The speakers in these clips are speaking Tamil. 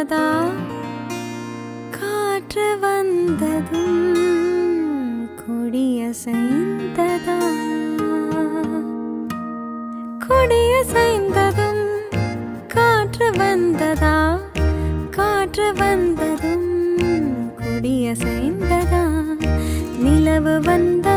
வந்ததா? காற்று வந்ததும் கொடியசைந்ததா? கொடியசைந்ததும் காற்று வந்ததா? காற்று வந்ததும் கொடியசைந்ததா? நிலவு வந்த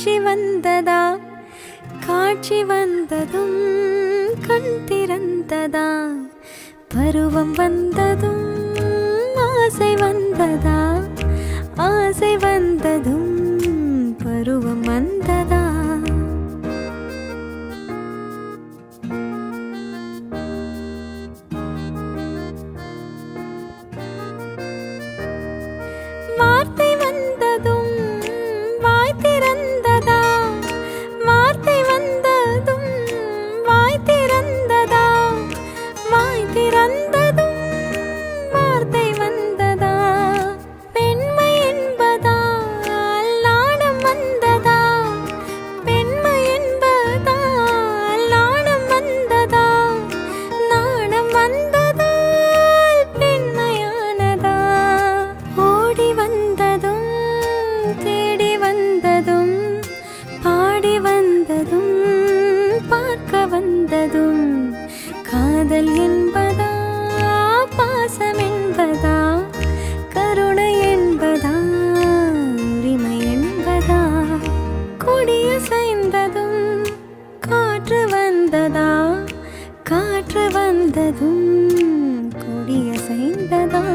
காட்சி வந்ததா? காட்சி வந்ததும் கண் திறந்ததா? பருவம் வந்ததும் ஆசை வந்ததா? ஆசை வந்ததும் பருவம் வந்ததா காதல் என்பதா? பாசம் என்பதா? கருணை என்பதா? உரிமை என்பதா? கொடிய சைந்ததும் காற்று வந்ததா? காற்று வந்ததும் கொடிய சைந்ததா